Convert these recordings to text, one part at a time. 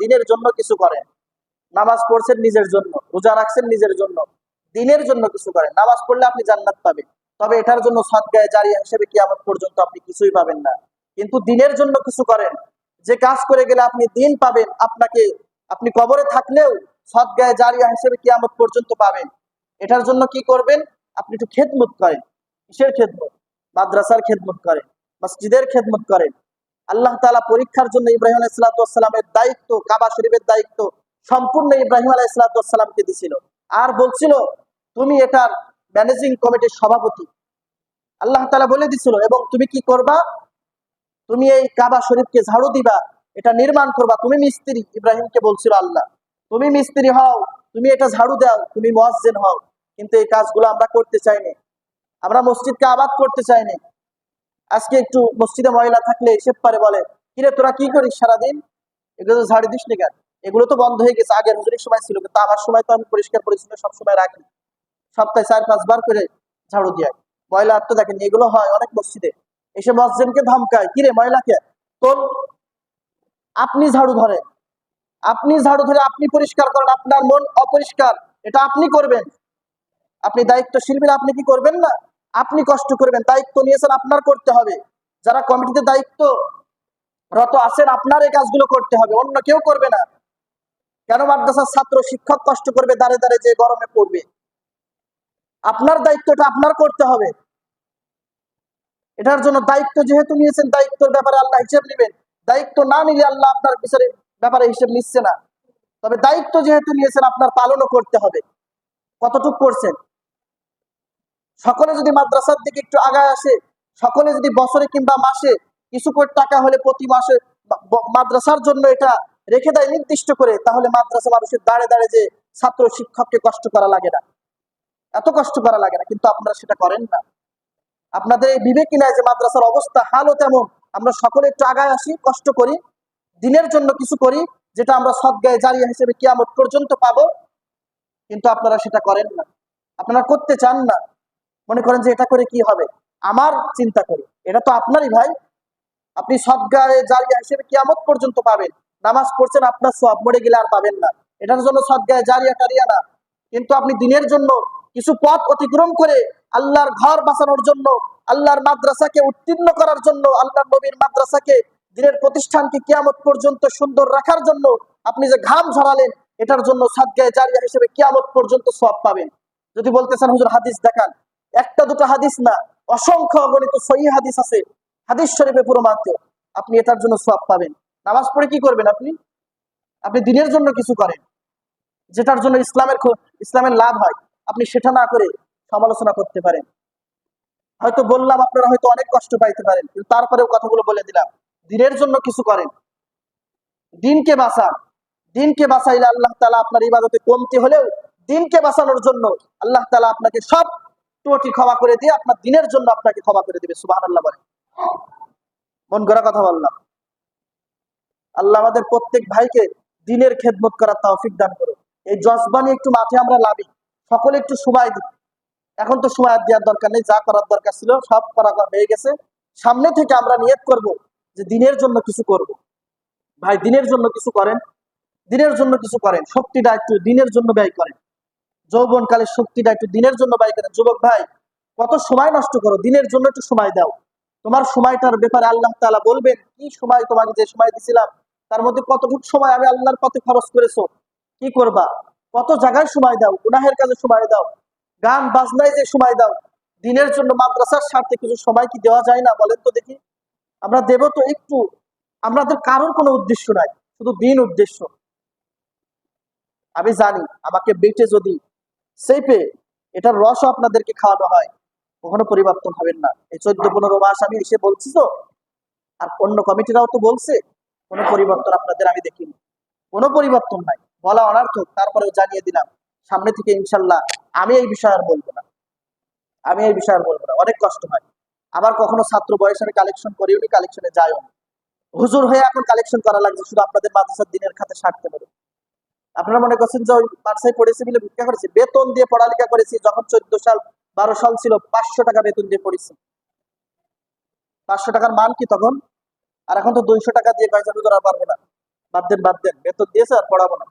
দিনের জন্য কিছু করেন। নামাজ পড়ছেন নিজের জন্য, রোজা রাখছেন নিজের জন্য, দিনের জন্য কিছু করেন। নামাজ পড়লে আপনি জান্নাত পাবেন। তবে এটার জন্য সৎগায় জারি হিসেবে কিয়ামত পর্যন্ত আপনি কিছুই পাবেন না। কিন্তু দিনের জন্য কিছু করেন। যে কাজ করে গেলে আপনি দিন পাবেন, আপনাকে, আপনি কবরে থাকলেও সৎগায় জারিয়া হিসেবে কি কিয়ামত পর্যন্ত পাবেন। এটার জন্য কি করবেন? আপনি একটু খেদমত করেন। কিসের খেদমত? মাদ্রাসার খেদমত করেন, মসজিদের খেদমত করেন। আল্লাহ তাআলা পরীক্ষার জন্য ইব্রাহিম আলাইহিসসালামের দায়িত্ব, কাবা শরীফের দায়িত্ব সম্পূর্ণ ইব্রাহিম আলাইহিসসালামকে দিছিল। আর বলছিল, তুমি এটার ম্যানেজিং কমিটির সভাপতি। আল্লাহ তাআলা বলে দিছিল, এবং তুমি কি করবা? তুমি এই কাবা শরীফকে ঝাড়ু দিবা, এটা নির্মাণ করবা। তুমি মিস্ত্রি, ইব্রাহিমকে বলছিল আল্লাহ। তুমি মিস্ত্রি হও, তুমি এটা ঝাড়ু দাও, তুমি মসজিদ হও। কিন্তু এই কাজগুলো আমরা করতে চাইনি। আমরা মসজিদকে আবাদ করতে চাইনি। আজকে একটু মসজিদে ময়লা থাকলে হিসেব পারে বলে, কিরে, তোরা কি করিস সারাদিন? এগুলো তো ঝাড়ু দিস কেন? এগুলো তো বন্ধ হয়ে গেছে, আগের হুজুরের সময় ছিল, কিন্তু আমার সময় তো আমি পরিষ্কার পরিচ্ছন্ন সবসময় রাখি। সপ্তাহে চার পাঁচবার করে ঝাড়ু দিয়ে ময়লা আর তো দেখেন এগুলো হয় অনেক মসজিদে। এসে মসজিদকে ধমকায়, কিরে ময়লাকে তোর, আপনি ঝাড়ু ধরেন। আপনি ঝাড়ু ধরে আপনি পরিষ্কার করেন, আপনার মন অপরিষ্কার। এটা আপনি করবেন। আপনি দায়িত্বশীল, আপনি কি করবেন না? আপনি কষ্ট করবেন, দায়িত্ব নিয়েছেন, আপনার করতে হবে। যারা কমিটিতে দায়িত্ব রত আছেন, আপনার এই কাজগুলো করতে হবে, অন্য কেউ করবে না। কেন মাদ্রাসার ছাত্র শিক্ষক কষ্ট করবে, দাঁড়ে দাঁড়ে যে গরমে পড়বে? আপনার দায়িত্বটা আপনার করতে হবে। এটার জন্য দায়িত্ব যেহেতু নিয়েছেন, দায়িত্বের ব্যাপারে আল্লাহ হিসেব নেবেন। দায়িত্ব না নিলে আল্লাহ আপনার বিচারে ব্যাপারে হিসেব নিচ্ছে না। তবে দায়িত্ব যেহেতু নিয়েছেন, আপনার পালনও করতে হবে। কতটুক করছেন? সকলে যদি মাদ্রাসার দিকে একটু আগায় আসে, সকলে যদি বছরে কিংবা মাসে কিছু করে টাকা হলে প্রতি মাসে মাদ্রাসার জন্য এটা রেখে দেয় নির্দিষ্ট করে, তাহলে মাদ্রাসা মানুষের দাঁড়ে দাঁড়ে যে ছাত্র শিক্ষককে কষ্ট করা লাগে না। এত কষ্ট করা লাগে না, কিন্তু আপনারা সেটা করেন না। আপনাদের এই বিবেকই নাই যে মাদ্রাসার অবস্থা হালও তেমন। আমরা সকলে একটু আগায় আসি, কষ্ট করি, দিনের জন্য কিছু করি, যেটা আমরা সদ্গায়ে জারিয়া হিসেবে কিয়ামত পর্যন্ত পাবো। কিন্তু আপনারা সেটা করেন না। আপনারা করতে চান না। মনে করেন যে এটা করে কি হবে? আমার চিন্তা করি। এটা তো আপনারই ভাই। আপনি সদ্গায়ে জারিয়া হিসেবে কিয়ামত পর্যন্ত পাবেন। নামাজ পড়ছেন, আপনার সব মরে গেলে আর পাবেন না। এটার জন্য সদ্গায়ে জারিয়া টারিয়া না। কিন্তু আপনি দিনের জন্য কিছু পথ অতিক্রম করে আল্লাহর ঘর বাঁচানোর জন্য, আল্লাহর মাদ্রাসাকে উত্তীর্ণ করার জন্য, আল্লাহর নবীর মাদ্রাসাকে দিনের প্রতিষ্ঠানকে কিয়ামত পর্যন্ত সুন্দর রাখার জন্য আপনি যে ঘাম ঝরালেন, এটার জন্য সাদগায়ে জারিয়া হিসেবে কিয়ামত পর্যন্ত সব পাবেন। যদি বলতেছেন, হুজুর, হাদিস দেখান। একটা দুটো হাদিস না, অসংখ্য অগণিত সহি হাদিস আছে। হাদিস শরীফে প্রমাণিত আপনি এটার জন্য সব পাবেন। নামাজ পড়ে কি করবেন আপনি? আপনি দিনের জন্য কিছু করেন, যেটার জন্য ইসলামের ইসলামের লাভ হয়। আপনি সেটা না করে সমালোচনা করতে পারেন। হয়তো বললাম, আপনারা হয়তো অনেক কষ্ট পাইতে পারেন, কিন্তু তারপরেও কথাগুলো বলে দিলাম। দিনের জন্য কিছু করেন। দিনকে বাঁচান। দিনকে বাঁচাইলে আল্লাহ তালা আপনার ইবাদতে কমতি হলেও দিনকে বাঁচানোর জন্য আল্লাহ তালা আপনাকে সব ত্রুটি ক্ষমা করে দিয়ে আপনার দিনের জন্য আপনাকে ক্ষমা করে দেবে সুবাহ আল্লাহ বলে। মন গড়া কথা বললাম আল্লাহ আমাদের প্রত্যেক ভাইকে দিনের খেদমত করার তৌফিক দান করো এই জজবানি একটু মাঠে আমরা লাভি সকলে একটু সময় দিই। এখন তো সময় দেওয়ার দরকার নেই, যা করার দরকার ছিল সব করা হয়ে গেছে। সামনে থেকে আমরা নিয়ত করব যে দিনের জন্য কিছু করব। ভাই, দিনের জন্য কিছু করেন, দিনের জন্য কিছু করেন, শক্তিটা একটু দিনের জন্য ব্যয় করেন। যৌবনকালের শক্তিটা একটু দিনের জন্য ব্যয় করেন যুবক ভাই, কত সময় নষ্ট করো? দিনের জন্য একটু সময় দাও। তোমার সময়টার ব্যাপারে আল্লাহ তাআলা বলবেন, কি সময় তোমাকে যে সময় দিছিলাম, তার মধ্যে কতটুকু সময় আমি আল্লাহর পথে খরচ করেছ? কি করবা? কত জায়গায় সময় দাও? গুনাহের কাজে সময় দাও। গান বাজনায় যে সময় দাও। দিনের জন্য মাদ্রাসার স্বার্থে কিছু সময় কি দেওয়া যায় না? বলেন তো দেখি। আমরা দেব তো একটু। আমাদের কারোর কোনো উদ্দেশ্য নাই, শুধু দিন উদ্দেশ্য। আমি জানি, আমাকে বেটে যদি সেইপে এটার রসও আপনাদেরকে খাওয়ানো হয়। কখনো পরিবর্তন হবেন না। এই চোদ্দ পনেরো মাস আমি এসে বলছি তো, আর অন্য কমিটিরাও তো বলছে, কোনো পরিবর্তন আপনাদের আমি দেখিনি। কোনো পরিবর্তন নাই। বলা অনার্থক, তারপরেও জানিয়ে দিলাম। সামনে থেকে ইনশাল্লাহ আমি এই বিষয়ে আর বলব না। আমি এই বিষয়ে আর বলব না। অনেক কষ্ট হয়। আবার কখনো ছাত্র বয়সে আমি কালেকশন করিও নি, কালেকশনে যাইও না। হুজুর হয়ে এখন কালেকশন করা লাগছে শুধু আপনাদের মাদ্রাসার দিনের খাতে সারতে পারে আপনারা মনে করছেন যে ওই মাদ্রাসায় পড়েছি বলে ভিক্ষা করেছি? বেতন দিয়ে পড়ালেখা করেছি যখন চোদ্দ সাল বারো সাল ছিল, পাঁচশো টাকা বেতন দিয়ে পড়েছি। পাঁচশো টাকার মান কি তখন? আর এখন তো দুইশো টাকা দিয়ে কয়েকজন হুজুর আর পারব না। বাদ দেন বাদ দেন, বেতন দিয়েছে আর পড়াবো না।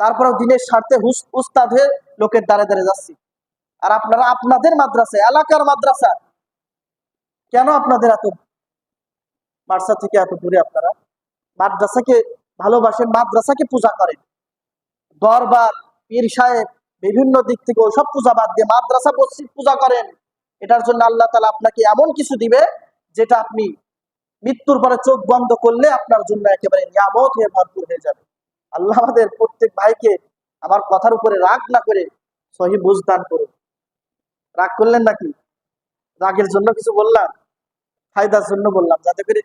তারপরেও দিনের স্বার্থে উস্তাদ হয়ে লোকের দ্বারে দ্বারে যাচ্ছি। আর আপনারা আপনাদের মাদ্রাসা এলাকার মাদ্রাসা, কেন আপনাদের এত মাদ্রাসা থেকে এত দূরে আপনারা? মাদ্রাসাকে ভালোবাসেন, মাদ্রাসাকে পূজা করেন। দরবার, পীর সাহেব, বিভিন্ন দিক থেকে ওইসব পূজা বাদ দিয়ে মাদ্রাসা মসজিদ পূজা করেন। এটার জন্য আল্লাহ তালা আপনাকে এমন কিছু দিবে, যেটা আপনি মৃত্যুর পরে চোখ বন্ধ করলে আপনার জন্য একেবারে নিয়ামত হয়ে ভরপুর হয়ে যাবে। আল্লাহ আমাদের প্রত্যেক ভাইকে আমার কথার উপরে রাগ না করে সহি বুঝদান করুন। রাগ করলেন নাকি? রাগের জন্য কিছু বললাম? ফায়দার জন্য বললাম, যাতে করে